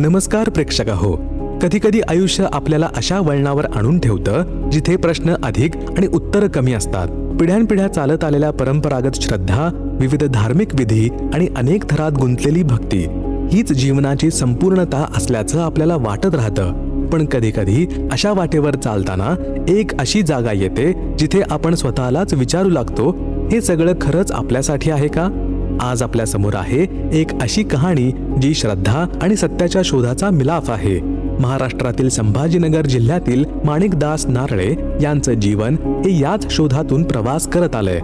नमस्कार प्रेक्षक हो कधीकधी आयुष्य आपल्याला अशा वळणावर आणून ठेवतं जिथे प्रश्न अधिक आणि उत्तर कमी असतात. पिढ्यानपिढ्या चालत आलेल्या परंपरागत श्रद्धा विविध धार्मिक विधी आणि अनेक थरात गुंतलेली भक्ती हीच जीवनाची संपूर्णता असल्याचं आपल्याला वाटत राहतं. पण कधी कधी अशा वाटेवर चालताना एक अशी जागा येते जिथे आपण स्वतःलाच विचारू लागतो हे सगळं खरंच आपल्यासाठी आहे का? आज आपल्यासमोर आहे एक अशी कहाणी जी श्रद्धा आणि सत्याच्या शोधाचा मिलाफ आहे. महाराष्ट्रातील संभाजीनगर जिल्ह्यातील माणिकदास नारळे यांचं जीवन हे याच शोधातून प्रवास करत आलंय.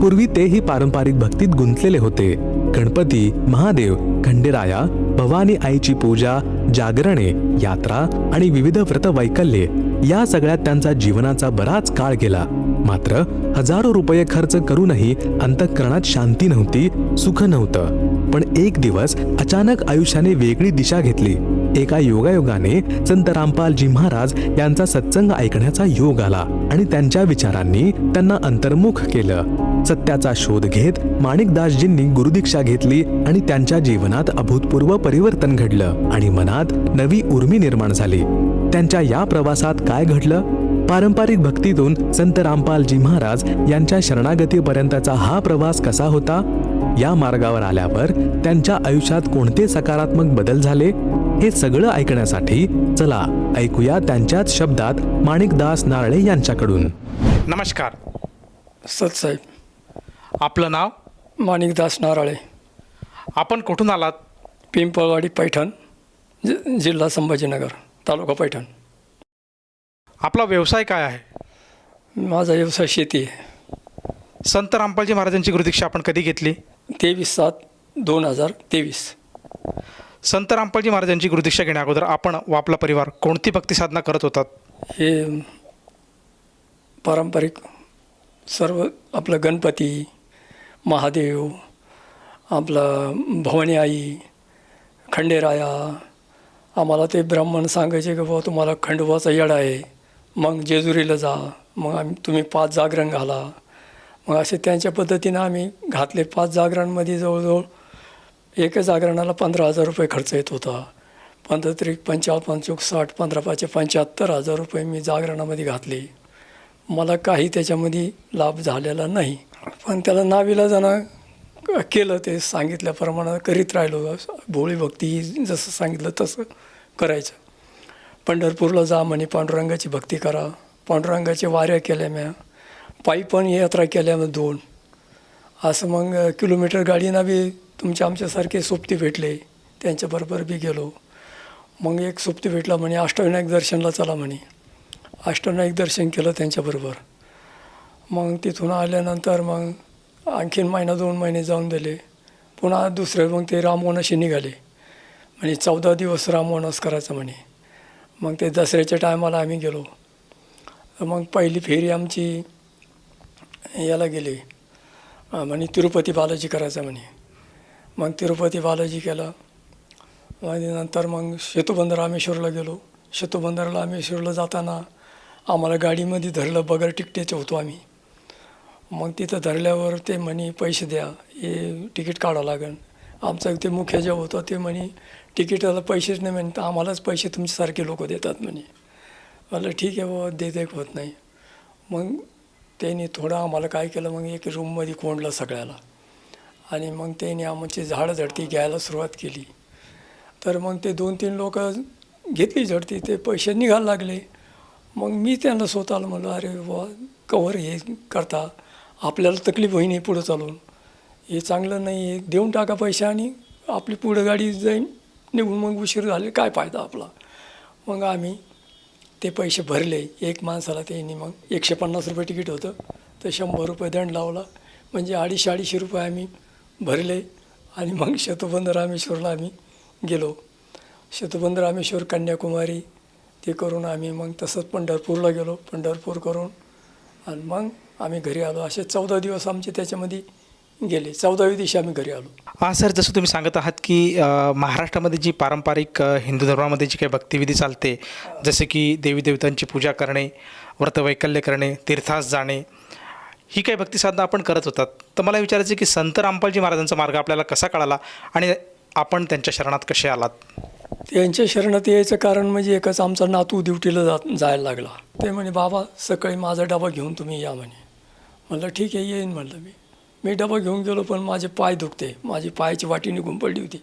पूर्वी तेही पारंपरिक भक्तीत गुंतलेले होते. गणपती महादेव खंडेराया भवानी आईची पूजा जागरणे यात्रा आणि विविध व्रत वैकल्ये या सगळ्यात त्यांचा जीवनाचा बराच काळ गेला. मात्र हजारो रुपये खर्च करूनही अंतःकरणात शांती नव्हती सुख नव्हतं. पण एक दिवस अचानक आयुष्याने वेगळी दिशा घेतली. एका योगायोगाने संत रामपालजी महाराज यांचा सत्संग ऐकण्याचा योग आला आणि त्यांच्या विचारांनी त्यांना अंतर्मुख केलं. सत्याचा शोध घेत माणिकदासजींनी गुरुदीक्षा घेतली आणि त्यांच्या जीवनात अभूतपूर्व परिवर्तन घडलं आणि मनात नवी उर्मी निर्माण झाली. त्यांच्या या प्रवासात काय घडलं? पारंपरिक भक्तीतून संत रामपालजी महाराज यांच्या शरणागतीपर्यंतचा हा प्रवास कसा होता? या मार्गावर आल्यावर त्यांच्या आयुष्यात कोणते सकारात्मक बदल झाले? हे सगळं ऐकण्यासाठी चला ऐकूया त्यांच्याच शब्दात माणिकदास नारळे यांच्याकडून. नमस्कार. सतसाहेब आपलं नाव? माणिकदास नाराळे. आपण कुठून आलात? पिंपळवाडी पैठण जि जिल्हा संभाजीनगर तालुका पैठण. आपला व्यवसाय काय आहे? माझा व्यवसाय शेती आहे. संत रामपालजी महाराजांची गुरुदीक्षा आपण कधी घेतली? तेवीस सात दोन हजार तेवीस. संत रामपालजी महाराजांची गुरुदीक्षा घेण्या अगोदर आपण व आपला परिवार कोणती भक्ती साधना करत होतात? हे पारंपरिक सर्व आपलं गणपती महादेव आपलं भवानी आई खंडेराया आम्हाला ते ब्राह्मण सांगायचे की बाबा तुम्हाला खंडोबाचा येडा आहे. मग जेजुरीला जा मग आम्ही तुम्ही पाच जागरण घाला. मग असे त्यांच्या पद्धतीनं आम्ही घातले. पाच जागरणमध्ये जवळजवळ एका जागरणाला पंधरा हजार रुपये खर्च येत होता. पंधरा त्रिक पंचावन्न पंचोक साठ पंधरा पाचशे पंच्याहत्तर हजार रुपये मी जागरणामध्ये घातले. मला काही त्याच्यामध्ये लाभ झालेला नाही. पण त्याला नाविला जाणं केलं ते सांगितल्याप्रमाणे करीत राहिलो. भोळी भक्ती जसं सांगितलं तसं करायचं. पंढरपूरला जा म्हणे पांडुरंगाची भक्ती करा. पांडुरंगाच्या वाऱ्या केल्या म्या. पायी पण यात्रा केल्या मग दोन. असं मग किलोमीटर गाडीनं बी तुमच्या आमच्यासारखे सोबती भेटले. त्यांच्याबरोबर बी गेलो. मग एक सोबती भेटला म्हणे अष्टविनायक दर्शनला चला म्हणे. अष्टविनायक दर्शन केलं त्यांच्याबरोबर मग तिथून आल्यानंतर मग आणखीन महिना दोन महिने जाऊन दिले. पुन्हा दुसरे मग ते रामवनाशी निघाले. म्हणे चौदा दिवस रामवनस करायचं म्हणे. मग ते दसऱ्याच्या टायमाला आम्ही गेलो. मग पहिली फेरी आमची याला गेली. म्हणे तिरुपती बालाजी करायचं म्हणे. मग तिरुपती बालाजी केला आणि नंतर मग सेतुबंद रामेश्वरला गेलो. सेतुबंदर रामेश्वरला जाताना आम्हाला गाडीमध्ये धरलं बगर तिकटेचं होतो आम्ही. मग तिथं धरल्यावर ते म्हणे पैसे द्या हे तिकीट काढावं लागेल. आमचं ते मुख्य जे होतं ते म्हणे तिकिटाला पैसेच नाही म्हणे तर आम्हालाच पैसे तुमच्यासारखे लोक देतात म्हणे. म्हटलं ठीक आहे बाबा देत एक होत नाही. मग त्यांनी थोडं आम्हाला काय केलं मग एक रूममध्ये कोंडलं सगळ्याला. आणि मग त्यांनी आमची झाडं झडती घ्यायला सुरुवात केली. तर मग ते दोन तीन लोक घेतली झडती ते पैसे निघायला लागले. मग मी त्यांना स्वतःला म्हणलं अरे बुवा कवर हे करता आपल्याला तकलीफ होईन हे पुढं चालून. हे चांगलं नाही आहे देऊन टाका पैसे आणि आपली पुढं गाडी जाईन. निघून मग उशीर झाले काय फायदा आपला? मग आम्ही ते पैसे भरले. एक माणसाला त्यांनी मग एकशे पन्नास रुपये तिकीट होतं. तर शंभर रुपये दंड लावला. म्हणजे अडीचशे अडीचशे रुपये आम्ही भरले. आणि मग शतबंद रामेश्वरला आम्ही गेलो. शतबंद रामेश्वर कन्याकुमारी ते करून आम्ही मग तसंच पंढरपूरला गेलो. पंढरपूर करून. आणि मग आम्ही घरी आलो. असे चौदा दिवस आमचे त्याच्यामध्ये गेले. चौदाव्या दिवशी आम्ही घरी आलो. हा सर जसं तुम्ही सांगत आहात की अ, महाराष्ट्रामध्ये जी पारंपरिक अ, हिंदू धर्मामध्ये जी काही भक्तिविधी चालते जसे की देवी देवतांची पूजा करणे व्रतवैकल्य करणे तीर्थास जाणे ही काही भक्ती साधना आपण करत होतात. तर मला विचारायचं आहे की संत रामपालजी महाराजांचा मार्ग आपल्याला कसा कळाला आणि आपण त्यांच्या शरणात कसे आलात? त्यांच्या शरणात यायचं कारण म्हणजे एकच आमचा नातू ड्युटीला जात जायला लागला. ते म्हणे बाबा सकाळी माझा डबा घेऊन तुम्ही या म्हणे. म्हणलं ठीक आहे येईन म्हणलं मी. मी डबा घेऊन गेलो पण माझे पाय दुखते. माझी पायाची वाटी निघून पडली होती.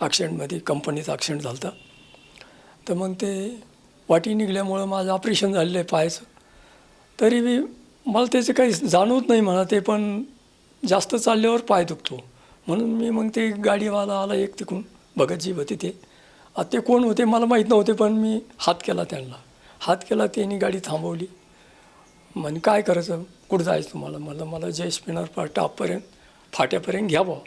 ॲक्सिडेंटमध्ये कंपनीचं ॲक्सिडेंट झालं होता तर मग ते वाटी निघल्यामुळं माझं ऑपरेशन झालेलं आहे पायाचं. तरी मी मला त्याचं काही जाणवत नाही म्हणा ते पण जास्त चालल्यावर पाय दुखतो. म्हणून मी मग ते गाडीवाला आला एक तिकडून भगतजी होते ते. ते कोण होते मला माहीत नव्हते पण मी हात केला त्यांना. हात केला त्यांनी गाडी थांबवली. म्हणजे काय करायचं? कुठं जायचं तुम्हाला? मला मला जय स्पिनर पा टापपर्यंत फाट्यापर्यंत घ्या बुवा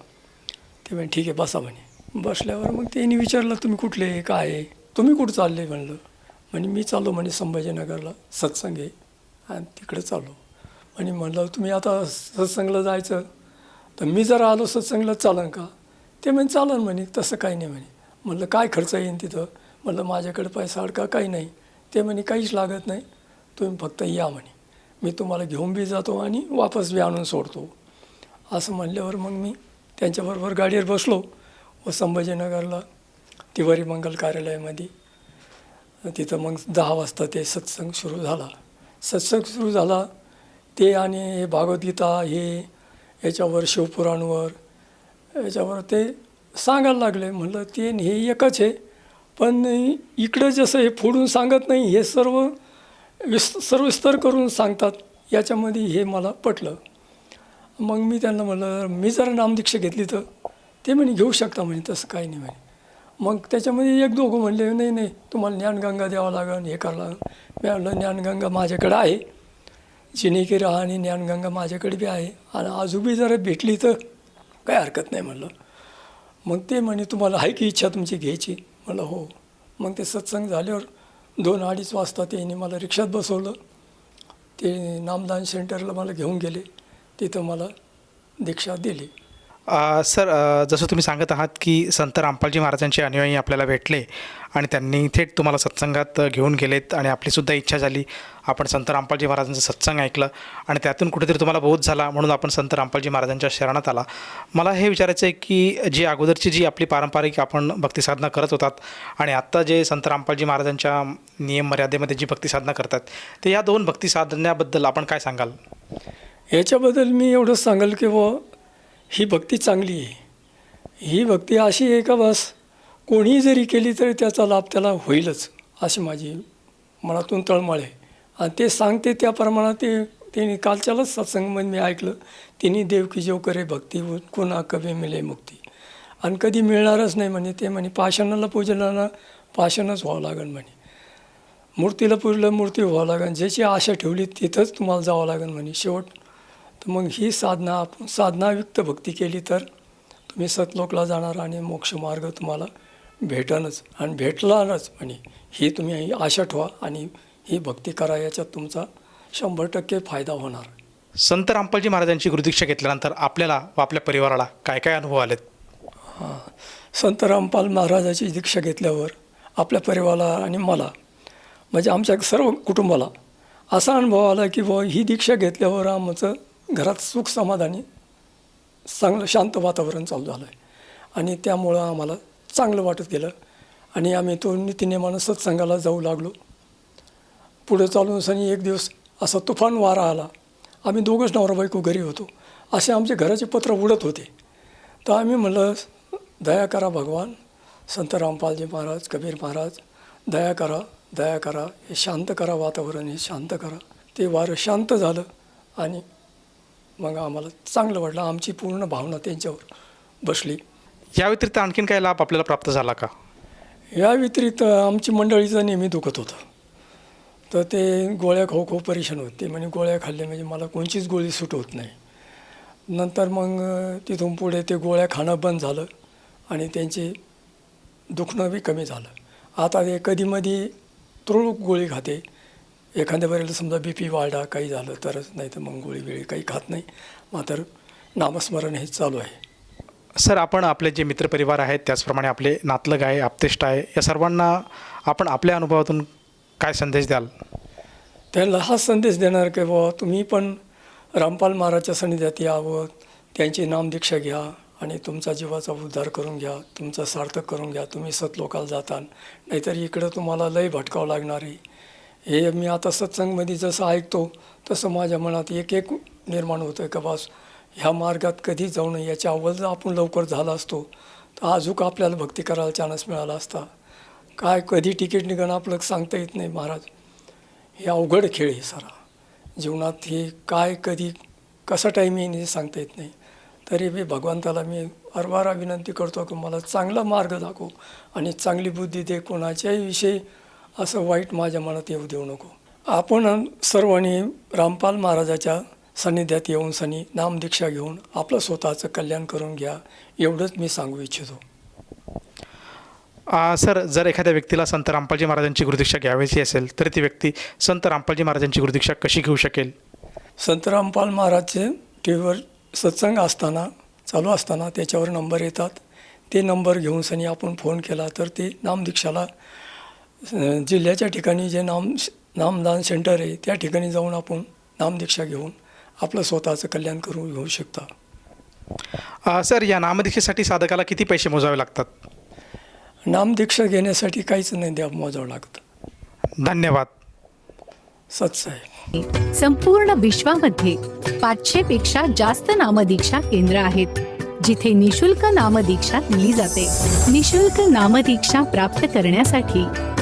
ते म्हणे ठीक आहे बसा म्हणे. बसल्यावर मग त्यांनी विचारलं तुम्ही कुठले आहे, काय आहे? तुम्ही कुठं चालले? म्हणलं. म्हणे मी चाललो म्हणे संभाजीनगरला सत्संग आहे. आणि तिकडे चाललो. आणि म्हणलं तुम्ही आता सत्संगला जायचं? तर मी जर आलो सत्संगला चालन का? ते म्हणे चालन म्हणे तसं काही नाही म्हणे. म्हणलं काय खर्च येईन तिथं? म्हणलं माझ्याकडे पैसा अडका काही नाही. ते म्हणे काहीच लागत नाही. तुम्ही फक्त या म्हणे. मी तुम्हाला घेऊन बी जातो आणि वापस बी आणून सोडतो. असं म्हणल्यावर मग मी त्यांच्याबरोबर गाडीवर बसलो व संभाजीनगरला तिवारी मंगल कार्यालयामध्ये. तिथं मग दहा वाजता ते सत्संग सुरू झाला. सत्संग सुरू झाला. ते आणि हे भागवद्गीता हे याच्यावर शिवपुराणवर याच्यावर ते सांगायला लागले. म्हणलं ते हे एकच आहे. पण इकडं जसं हे फोडून सांगत नाही हे सर्व विस सर्विस्तर करून सांगतात याच्यामध्ये हे मला पटलं. मग मी त्यांना म्हणलं मी जर नामदीक्षा घेतली तर ते म्हणे घेऊ शकता म्हणे तसं काही नाही म्हणे. मग त्याच्यामध्ये एक दोघं म्हणले नाही नाही तुम्हाला ज्ञानगंगा द्यावं लागेल हे करावं लागेल. मी म्हणलं ज्ञानगंगा माझ्याकडे आहे. जिनेकी आणि ज्ञानगंगा माझ्याकडे बी आहे. आणि आजूबी जरा भेटली तर काय हरकत नाही म्हणलं. मग ते म्हणे तुम्हाला आहे की इच्छा तुमची घ्यायची? म्हणलं हो. मग ते सत्संग झाल्यावर दोन अडीच वाजता त्यांनी मला रिक्षात बसवलं. ते नामदान सेंटरला मला घेऊन गेले. तिथं मला दीक्षा दिली. सर जसं तुम्ही सांगत आहात की संत रामपालजी महाराजांचे अनुयायी आपल्याला भेटले आणि त्यांनी थेट तुम्हाला सत्संगात घेऊन गेलेत आणि आपलीसुद्धा इच्छा झाली. आपण संत रामपालजी महाराजांचं सत्संग ऐकलं आणि त्यातून कुठेतरी तुम्हाला बोध झाला म्हणून आपण संत रामपालजी महाराजांच्या शरणात आला. मला हे विचारायचं आहे की जी अगोदरची जी आपली पारंपरिक आपण भक्तिसाधना करत होतात आणि आत्ता जे संत रामपालजी महाराजांच्या नियम मर्यादेमध्ये जी भक्तिसाधना करतात ते या दोन भक्तिसाधण्याबद्दल आपण काय सांगाल? याच्याबद्दल मी एवढंच सांगेल की व ही भक्ती चांगली आहे. ही भक्ती अशी आहे का बस कोणीही जरी केली तरी त्याचा लाभ त्याला होईलच अशी माझी मनातून तळमळ आहे. आणि ते सांगते त्या प्रमाणात ते त्यांनी कालच्यालाच सत्संगमध्ये मी ऐकलं तिने देव की जेव करे भक्ती कुणा कवी मिळे मुक्ती. आणि कधी मिळणारच नाही म्हणे ते म्हणे पाषाणाला पूजनाला पाषाणच व्हावं लागेल म्हणे. मूर्तीला पूजलं मूर्ती व्हावं लागेल ज्याची आशा ठेवली तिथंच तुम्हाला जावं लागेल म्हणे. शेवट तर मग ही साधना आपण साधनायुक्त भक्ती केली तर तुम्ही सतलोकला जाणार आणि मोक्ष मार्ग तुम्हाला भेटणच आणि भेटलाच म्हणे. ही तुम्ही आशा ठेवा आणि ही भक्ती करा याच्यात तुमचा शंभर टक्के फायदा होणार. संत रामपालजी महाराजांची गुरुदीक्षा घेतल्यानंतर आपल्याला व आपल्या परिवाराला काय काय अनुभव आलेत? हां. संत रामपाल महाराजाची दीक्षा घेतल्यावर आपल्या परिवाराला आणि मला म्हणजे आमच्या सर्व कुटुंबाला असा अनुभव आला की बुवा ही दीक्षा घेतल्यावर आमचं घरात सुख समाधानी चांगलं शांत वातावरण चालू झालं आहे आणि त्यामुळं आम्हाला चांगलं वाटत गेलं. आणि आम्ही तो नितीनेमानं सत्संगाला जाऊ लागलो. पुढे चालून सनी एक दिवस असा तुफान वारा आला. आम्ही दोघंच नवरा बायको घरी होतो. असे आमचे घराचे पत्र उडत होते. तर आम्ही म्हणलं दया करा भगवान संत रामपालजी महाराज कबीर महाराज दया करा दया करा हे शांत करा वातावरण हे शांत करा. ते वारं शांत झालं आणि मग आम्हाला चांगलं वाटलं. आमची पूर्ण भावना त्यांच्यावर बसली. या व्यतिरिक्त आणखीन काय लाभ आपल्याला प्राप्त झाला का? या व्यतिरिक्त आमची मंडळीचं नेहमी दुखत होतं. तर ते गोळ्या खाऊ खाऊ परेशान होत. म्हणजे गोळ्या खाल्ल्या म्हणजे मला कोणचीच गोळी सूट होत नाही. नंतर मग तिथून पुढे ते गोळ्या खाणं बंद झालं आणि त्यांचे दुखणं बी कमी झालं. आता ते कधीमधी तुरळक गोळी खाते. एखाद्या वेळेला समजा बी पी वाढला काही झालं तरच नाही तर मग गोळी बिळी काही खात नाही. मात्र नामस्मरण हे चालू आहे. सर आपण आपले जे मित्रपरिवार आहेत त्याचप्रमाणे आपले नातलग आहे आप्तेष्ट आहे या सर्वांना आपण आपल्या अनुभवातून काय संदेश द्याल? त्यांना हा संदेश देणार की बाबा तुम्ही पण रामपाल महाराजच्या सन्निध्यात यावं त्यांची नामदीक्षा घ्या आणि तुमचा जीवाचा उद्धार करून घ्या तुमचा सार्थक करून घ्या तुम्ही सतलोकाला जाताल नाहीतर इकडं तुम्हाला लय भटकावं लागणार आहे. हे मी आता सत्संगमध्ये जसं ऐकतो तसं माझ्या मनात एक एक निर्माण होतं आहे का बास? ह्या मार्गात कधी जाऊ नये याच्या अव्वल जर आपण लवकर झाला असतो तर अजूक आपल्याला भक्ती करायला चान्स मिळाला असता. काय कधी तिकीट निघणं आपलं सांगता येत नाही महाराज. हे अवघड खेळ आहे सारा. जीवनात हे काय कधी कसा टाईम येईन हे सांगता येत नाही. तरी मी भगवंताला मी अरवारा विनंती करतो की मला चांगला मार्ग दाखव आणि चांगली बुद्धी दे कोणाच्याही विषयी असं वाईट माझ्या मनात येऊ देऊ नको. आपण सर्वांनी रामपाल महाराजाच्या सान्निध्यात येऊन सनी नामदीक्षा घेऊन आपलं स्वतःचं कल्याण करून घ्या एवढंच मी सांगू इच्छितो. आ, सर जर एखाद्या व्यक्तीला संत रामपालजी महाराजांची गुरुदीक्षा घ्यावीची असेल तर ती व्यक्ती संत रामपालजी महाराजांची गुरुदीक्षा कशी घेऊ शकेल? संत रामपाल महाराजचे टी व्हीवर सत्संग असताना चालू असताना त्याच्यावर नंबर येतात. ते नंबर घेऊन सनी आपण फोन केला तर ते नामदीक्षाला जिल्ह्याच्या ठिकाणी जे नाम नामदान सेंटर आहे त्या ठिकाणी जाऊन आपण नामदीक्षा घेऊन आपलं स्वतःचं कल्याण करून घेऊ शकता. आ, सर या नामदीक्षेसाठी साधकाला किती पैसे मोजावे लागतात? नामदीक्षा घेण्यासाठी काहीच नाही द्या मोजावं लागतं. धन्यवाद. सत्स आहे संपूर्ण विश्वामध्ये पाचशे पेक्षा जास्त नामदीक्षा केंद्र आहेत जिथे निशुल्क नामदीक्षा दिली जाते. निशुल्क नामदीक्षा प्राप्त करण्यासाठी